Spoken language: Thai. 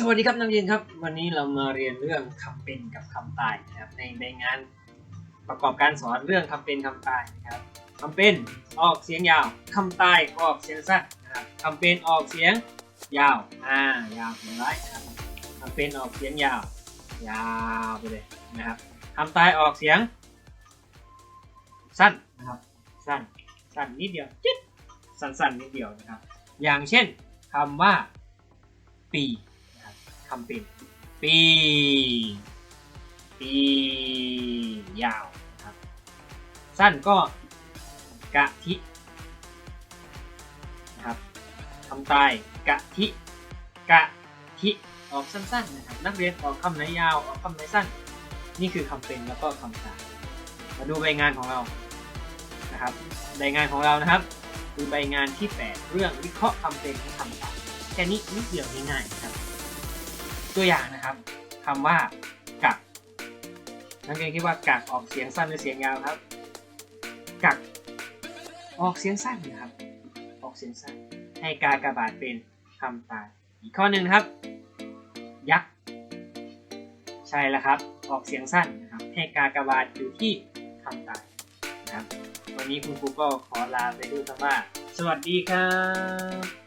สวัสดีครับนักเรียนครับ วันนี้เรามาเรียนเรื่องคำเป็นกับคำตายนะครับในในงานประกอบการสอนเรื่องคำเป็นคำตายนะครับคำเป็นออกเสียงยาวคำตายออกเสียงสั้นนะครับคำเป็นออกเสียงยาวอ่ายาวถึงไรนะครับคำเป็นออกเสียงยาว ยาวไปเลยนะครับคำตายออกเสียง สั้นนะครับสั้นสั้นนิดเดียวจิ๊ดสั้นๆนิดเดียวนะครับ อย่างเช่นคำว่าปี นะคำเป็นปีปียาวนะครับ สั้นก็กะทินะครับคำตายกะทิกะทิออกสั้นๆนะครับนักเรียนออกคำไหนยาวออกคำไหนสั้น นี่คือคำเป็นแล้วก็คำตายมาดูใบงานของเรานะครับใบงานของเรานะครับ คือใบงานที่ 8 เรื่องวิเคราะห์คำเป็นและคำตายแค่นี้นิดเดียวง่ายๆนะครับ ตัวอย่างนะครับคำว่ากักนักเรียนคิดว่ากักออกเสียงสั้นหรือเสียงยาวครับ กักออกเสียงสั้นนะครับ ออกเสียงสั้น ให้กากระบาทเป็นคำตาย อีกข้อหนึ่งนะครับ ยักษ์ใช่แล้วครับ ออกเสียงสั้นนะครับ ให้กากระบาทอยู่ที่คำตายนะครับ วันนี้คุณครูก็ขอลาไปด้วยคำว่า สวัสดีครับ